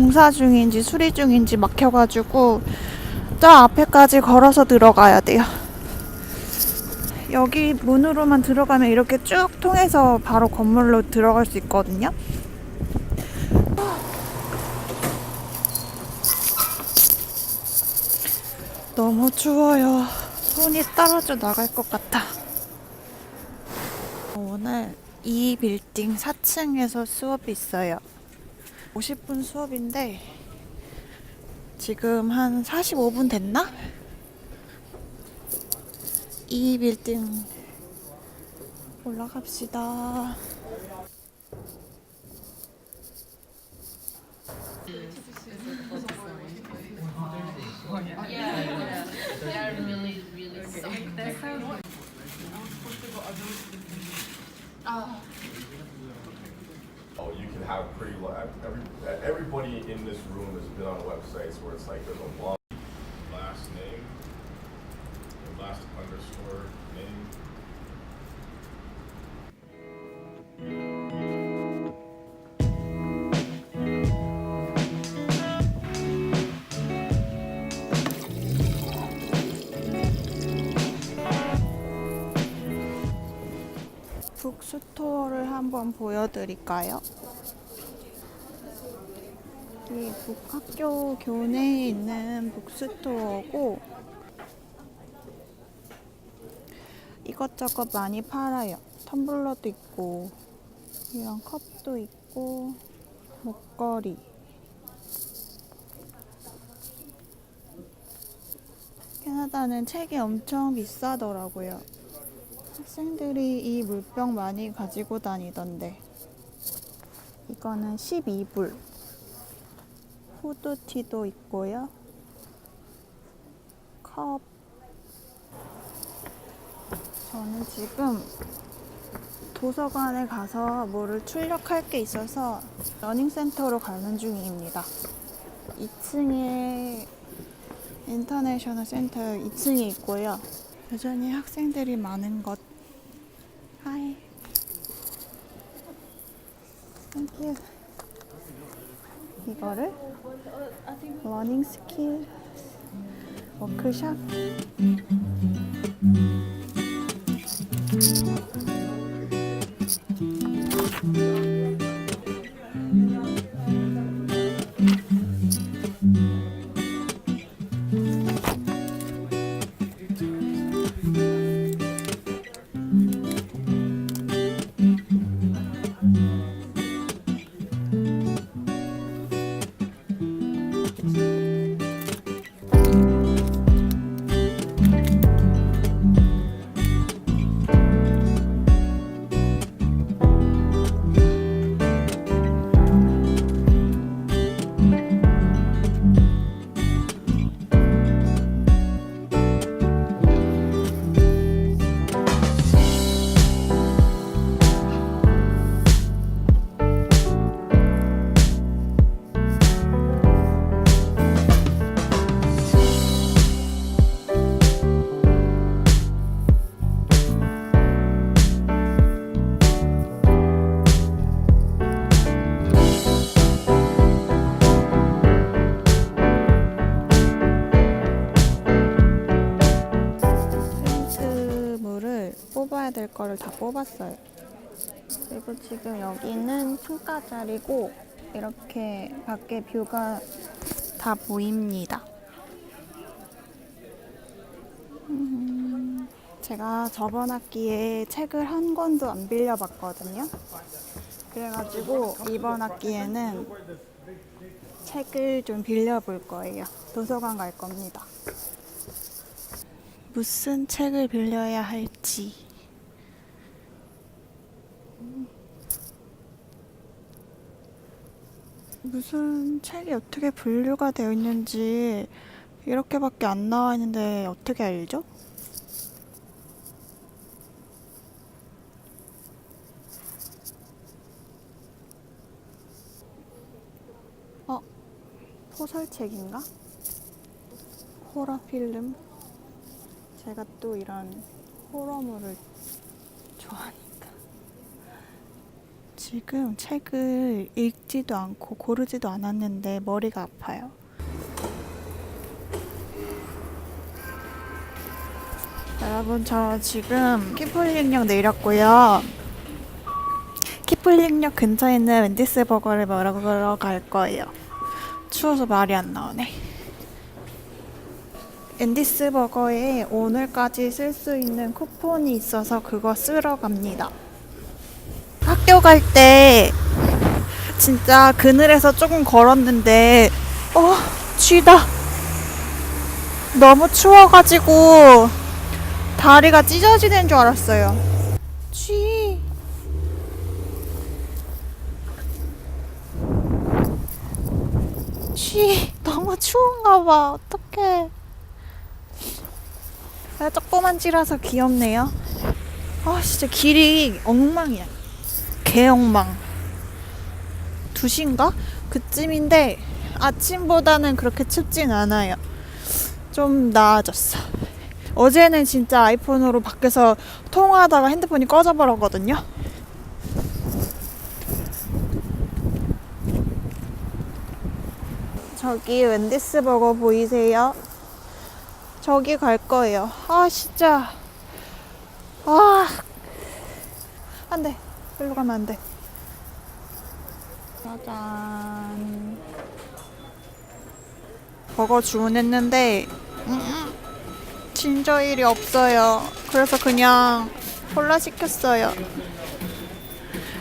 공사 중인지 수리 중인지 막혀가지고 저 앞에까지 걸어서 들어가야 돼요. 여기 문으로만 들어가면 이렇게 쭉 통해서 바로 건물로 들어갈 수 있거든요. 너무 추워요. 손이 떨어져 나갈 것 같아. 오늘 이 빌딩 4층에서 수업이 있어요. 50분 수업인데 지금 한 45분 됐나? 이 빌딩 올라갑시다. You can have pretty, lo- every, everybody in this room has been on websites where it's like there's a long last name, or last underscore name. 북스토어를 한번 보여드릴까요? 이 북학교 교내에 있는 북스토어고 이것저것 많이 팔아요. 텀블러도 있고 이런 컵도 있고 목걸이 캐나다는 책이 엄청 비싸더라고요. 학생들이 이 물병 많이 가지고 다니던데 이거는 12불 후드티도 있고요. 컵. 저는 지금 도서관에 가서 뭐를 출력할 게 있어서 러닝센터로 가는 중입니다. 2층에 인터내셔널 센터 2층에 있고요. 여전히 학생들이 많은 것 하이. 땡큐 이거를? 러닝 스킬 워크샵 될 거를 다 뽑았어요. 그리고 지금 여기는 창가 자리고 이렇게 밖에 뷰가 다 보입니다. 음, 제가 저번 학기에 책을 한 권도 안 빌려봤거든요. 그래가지고 이번 학기에는 책을 좀 빌려볼 거예요. 도서관 갈 겁니다. 무슨 책을 빌려야 할지. 무슨 책이 어떻게 분류가 되어 있는지 이렇게밖에 안 나와 있는데 어떻게 알죠? 어, 소설책인가? 호러 필름? 제가 또 이런 호러물을 좋아하니까 지금 책을 읽지도 않고 고르지도 않았는데 머리가 아파요. 여러분 저 지금 키플링역 내렸고요. 키플링역 근처에 있는 웬디스 버거를 먹으러 갈 거예요. 추워서 말이 안 나오네. 앤디스 버거에 오늘까지 쓸 수 있는 쿠폰이 있어서 그거 쓰러 갑니다. 학교 갈 때 진짜 그늘에서 조금 걸었는데 어 쥐다. 너무 추워가지고 다리가 찢어지는 줄 알았어요. 쥐. 쥐 너무 추운가 봐. 어떡해. 아, 조그만 쥐라서 귀엽네요. 아 진짜 길이 엉망이야 개엉망 2시인가? 그쯤인데 아침보다는 그렇게 춥진 않아요 좀 나아졌어 어제는 진짜 아이폰으로 밖에서 통화하다가 핸드폰이 꺼져버렸거든요 저기 웬디스 버거 보이세요? 저기 갈 거예요. 아 진짜 아 안 돼 일로 가면 안 돼. 짜잔 버거 주문했는데 음, 진저일이 없어요. 그래서 그냥 콜라 시켰어요.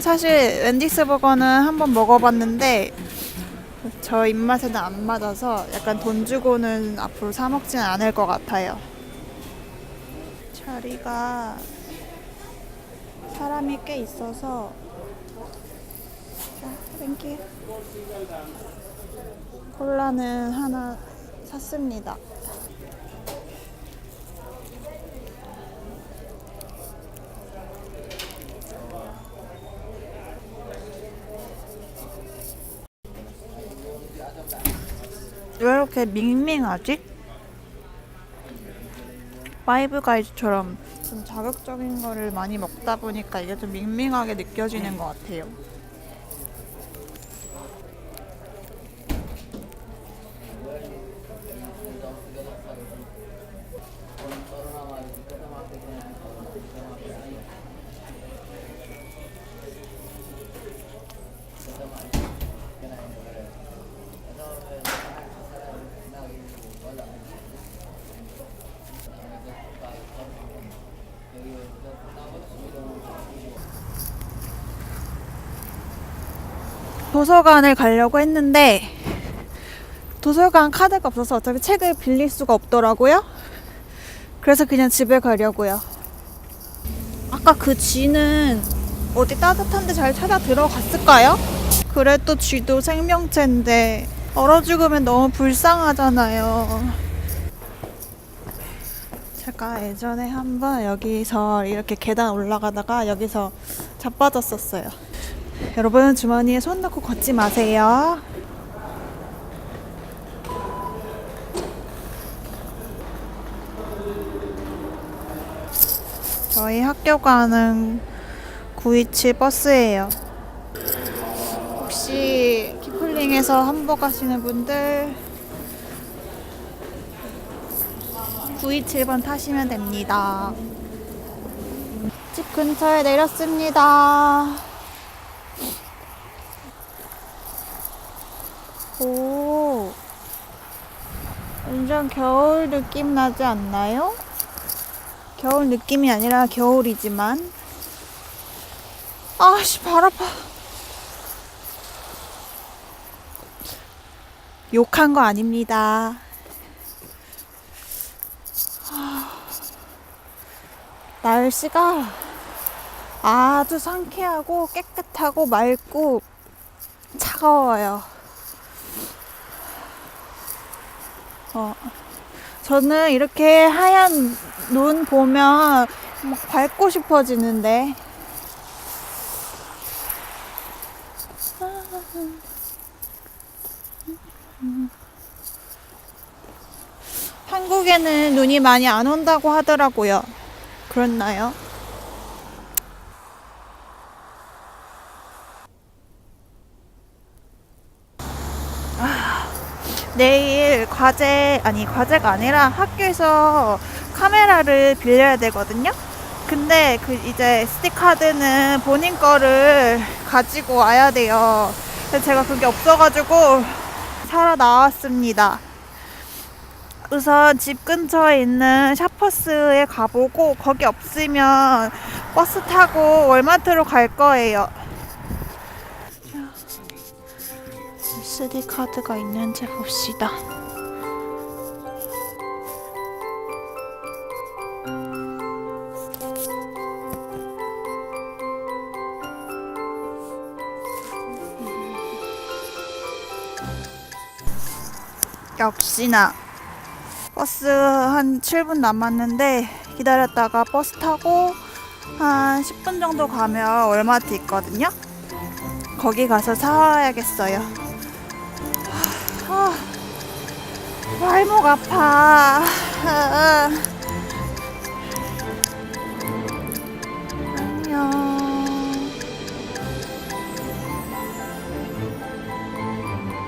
사실 웬디스 버거는 한번 먹어봤는데 저 입맛에는 안 맞아서 약간 돈 주고는 앞으로 사 먹지는 않을 것 같아요. 자리가 사람이 꽤 있어서 자, 땡큐. 콜라는 하나 샀습니다. 왜 이렇게 밍밍하지? 파이브 가이즈처럼 좀 자극적인 거를 많이 먹 다 보니까 이게 좀 밍밍하게 느껴지는 것 같아요. 도서관을 가려고 했는데 도서관 카드가 없어서 어차피 책을 빌릴 수가 없더라고요. 그래서 그냥 집에 가려고요. 아까 그 쥐는 어디 따뜻한 데 잘 찾아 들어갔을까요? 그래도 쥐도 생명체인데 얼어 죽으면 너무 불쌍하잖아요. 제가 예전에 한번 여기서 이렇게 계단 올라가다가 여기서 자빠졌었어요. 여러분 주머니에 손 넣고 걷지 마세요. 저희 학교 가는 927 버스예요. 혹시 키플링에서 한복 가시는 분들 927번 타시면 됩니다. 집 근처에 내렸습니다. 오, 완전 겨울 느낌 나지 않나요? 겨울 느낌이 아니라 겨울이지만. 아씨, 발 아파. 욕한 거 아닙니다. 아, 날씨가 아주 상쾌하고 깨끗하고 맑고 차가워요. 어, 저는 이렇게 하얀 눈 보면 막 밟고 싶어지는데. 한국에는 눈이 많이 안 온다고 하더라고요. 그렇나요? 내일 과제 아니 과제가 아니라 학교에서 카메라를 빌려야 되거든요. 근데 그 이제 SD 카드는 본인 거를 가지고 와야 돼요. 근데 제가 그게 없어가지고 사러 나왔습니다. 우선 집 근처에 있는 샤퍼스에 가보고 거기 없으면 버스 타고 월마트로 갈 거예요. SD 카드가 있는지 봅시다. 역시나 버스 한 7분 남았는데 기다렸다가 버스 타고 한 10분 정도 가면 월마트 있거든요. 거기 가서 사와야겠어요. 아, 발목 아파. 아,